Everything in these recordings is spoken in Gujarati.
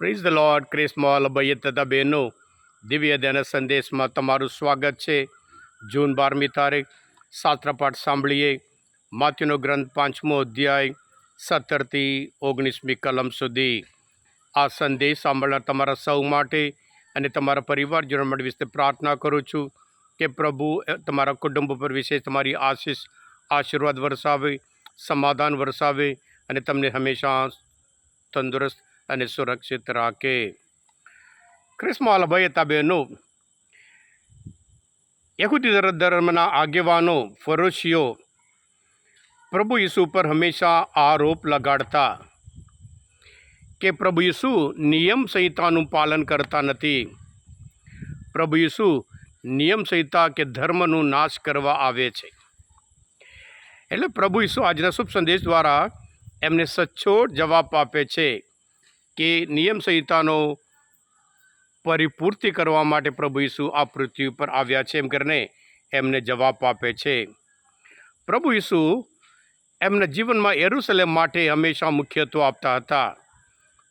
પ્રીઝ ધ લોર્ડ ક્રિસ્મોલ ભાઈએ તથા બહેનો દિવ્ય ધ્યાન સંદેશમાં તમારું સ્વાગત છે જૂન બારમી તારીખ શાસ્ત્રપાઠ સાંભળીએ માથ્યુનો ગ્રંથ પાંચમો અધ્યાય સત્તરથી ઓગણીસમી કલમ સુધી આ સંદેશ સાંભળનાર તમારા સૌ માટે અને તમારા પરિવારજનો માટે વિશે પ્રાર્થના કરું છું કે પ્રભુ તમારા કુટુંબ પર વિશેષ તમારી આશીષ આશીર્વાદ વરસાવે સમાધાન વરસાવે અને તમને હંમેશા તંદુરસ્ત અને સુરક્ષિત રાખે. ક્રિસ્મોલ ભયતા બહેનો યહૂદી ધર્મના આગેવાનો, ફરોશીઓ પ્રભુ ઈસુ પર હંમેશા આરોપ લગાડતા કે પ્રભુ ઈસુ નિયમ સંહિતાનું પાલન કરતા નથી. પ્રભુ ઈસુ નિયમ સંહિતા કે ધર્મનું નાશ કરવા આવે છે. એટલે પ્રભુ ઈસુ આજના શુભ સંદેશ દ્વારા એમને સચોટ જવાબ આપે છે. કે નિયમ સંહિતાનો પરિપૂર્તિ કરવા માટે પ્રભુ ઈસુ આ પૃથ્વી પર આવ્યા છે એમ કરીને એમને જવાબ આપે છે. પ્રભુ ઈસુ એમના જીવનમાં એરુસલેમ માટે હંમેશા મુખ્યત્વ આપતા હતા.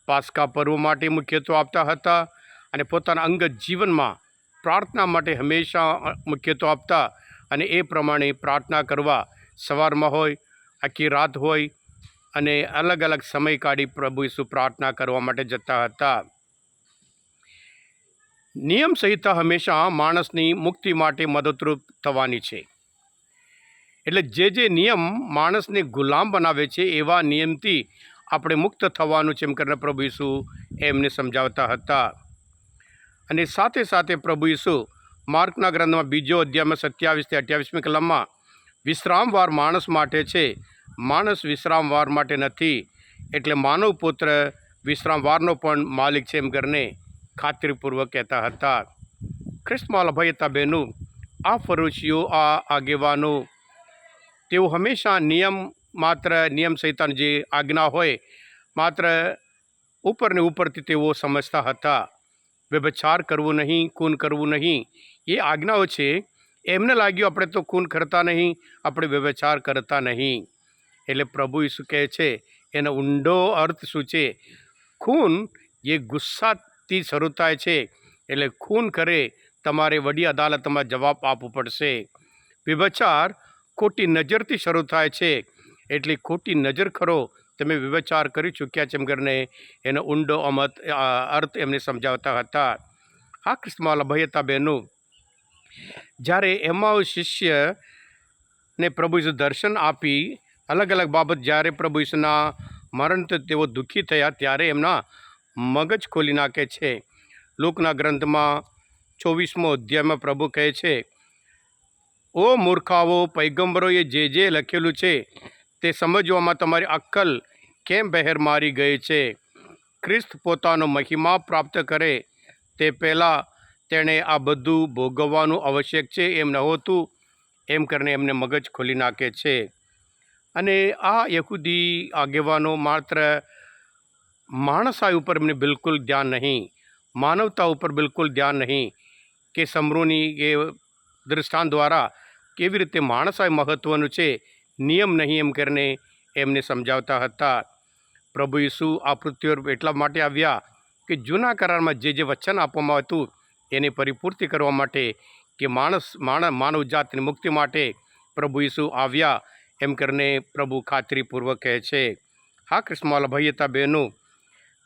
પાસ્કા પર્વ માટે મુખ્યત્વ આપતા હતા અને પોતાના અંગત જીવનમાં પ્રાર્થના માટે હંમેશા મુખ્યત્વ આપતા અને એ પ્રમાણે પ્રાર્થના કરવા સવારમાં હોય, આખી રાત હોય અને અલગ અલગ સમય કાઢી પ્રભુ ઈસુ પ્રાર્થના કરવા માટે જતા હતા. નિયમ સંહિતા હંમેશા માણસની મુક્તિ માટે મદદરૂપ થવાની છે. એટલે જે જે નિયમ માણસને ગુલામ બનાવે છે, એવા નિયમથી આપણે મુક્ત થવાનું છે એમ કરીને પ્રભુ ઈસુ એમને સમજાવતા હતા. અને સાથે સાથે પ્રભુ ઈસુ માર્કના ગ્રંથમાં બીજો અધ્યાયમાં સત્યાવીસથી અઠ્યાવીસમી કલમમાં વિશ્રામવાર માણસ માટે છે માણસ વિશ્રામવાર માટે નથી, એટલે માનવ પુત્ર વિશ્રામવારનો પણ માલિક છે એમ કરીને ખાતરીપૂર્વક કહેતા હતા. ખ્રિસ્તમાલ તાબેનું આ ફરોશીઓ, આ આગેવાનો, તેઓ હંમેશા નિયમ માત્ર નિયમ સંહિતાની જે આજ્ઞા હોય, માત્ર ઉપરને ઉપરથી તેઓ સમજતા હતા. વ્યભચાર કરવું નહીં, ખૂન કરવું નહીં, એ આજ્ઞાઓ છે. એમને લાગ્યું આપણે તો ખૂન કરતા નહીં, આપણે વ્યભચાર કરતા નહીં. એટલે પ્રભુ ઈસુ કહે છે, એનો ઊંડો અર્થ શું છે? ખૂન એ ગુસ્સાથી શરૂ થાય છે, એટલે ખૂન કરે, તમારે વડી અદાલતમાં જવાબ આપવો પડશે. વિભચાર ખોટી નજરથી શરૂ થાય છે, એટલે ખોટી નજર ખરો, તમે વિભચાર કરી ચૂક્યા છે એમ કરીને એનો ઊંડો અમત અર્થ એમને સમજાવતા હતા. હા કૃષ્ણમાલા હતા બહેનું, જ્યારે એમાં શિષ્ય ને પ્રભુ દર્શન આપી અલગ અલગ બાબત જ્યારે પ્રભુ ઈસુના મરણથી તેઓ દુઃખી થયા ત્યારે એમના મગજ ખોલી નાખે છે. લોકના ગ્રંથમાં ચોવીસમો અધ્યાયમાં પ્રભુ કહે છે, ઓ મૂર્ખાઓ, પૈગંબરોએ જે જે લખેલું છે તે સમજવામાં તમારી અક્કલ કેમ બહેર મારી ગઈ છે? ખ્રિસ્ત પોતાનો મહિમા પ્રાપ્ત કરે તે પહેલાં તેણે આ બધું ભોગવવાનું આવશ્યક છે એમ નહોતું એમ કરીને એમને મગજ ખોલી નાખે છે. અને આ યહૂદી આગેવાનો માત્ર માણસાઈ ઉપર એમને બિલકુલ ધ્યાન નહીં, માનવતા ઉપર બિલકુલ ધ્યાન નહીં કે સમૃની એ દ્રષ્ટાંત દ્વારા કેવી રીતે માણસાઈ મહત્ત્વનું છે, નિયમ નહીં એમ કરીને એમને સમજાવતા હતા. પ્રભુ ઈસુ આ પૃથ્વી પર એટલા માટે આવ્યા કે જૂના કરારમાં જે જે વચન આપવામાં હતું એની પરિપૂર્તિ કરવા માટે કે માણસ માણસ માનવ જાતની મુક્તિ માટે પ્રભુ ઈસુ આવ્યા એમ કરીને પ્રભુ ખાતરીપૂર્વક કહે છે, હા કૃષ્ણમાલા ભૈયતા બહેનો,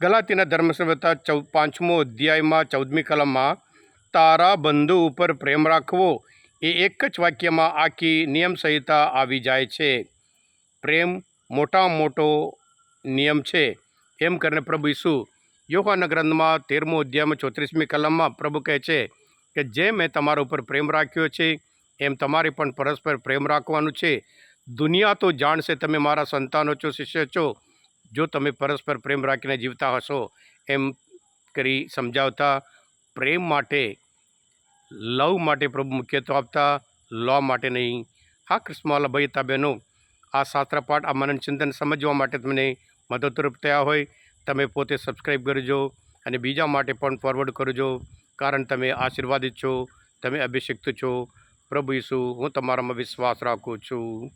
ગલાતીના ધર્મસભ્યતા ચૌ પાંચમો અધ્યાયમાં ચૌદમી કલમમાં, તારા બંધુ ઉપર પ્રેમ રાખવો, એ એક જ વાક્યમાં આખી નિયમ સંહિતા આવી જાય છે. પ્રેમ મોટા મોટો નિયમ છે. એમ કરીને પ્રભુ ઈસુ યોહાના ગ્રંથમાં તેરમો અધ્યાયમાં ચોત્રીસમી કલમમાં પ્રભુ કહે છે કે, જે મેં તમારા ઉપર પ્રેમ રાખ્યો છે, એમ તમારે પણ પરસ્પર પ્રેમ રાખવાનું છે. દુનિયા તો જાણશે તમે મારા સંતાનો છો, શિષ્ય છો. જો તમે પરસ્પર પ્રેમ રાખીને જીવતા હશો, એમ કરી સમજાવતા પ્રેમ માટે, લવ માટે પ્રભુ મુખ્યત્વ આપતા લો માટે નહીં. હા કૃષ્ણવાલા ભાઈ બહેનો, આ શાસ્ત્રપાઠ આ મનન ચિંતન સમજવા માટે તમને મદદરૂપ થયા હોય, તમે પોતે સબસ્ક્રાઈબ કરજો અને બીજા માટે પણ ફોરવર્ડ કરજો, કારણ તમે આશીર્વાદિત છો, તમે અભિષિક્ત છો. પ્રભુ ઈસુ, હું તમારામાં વિશ્વાસ રાખું છું.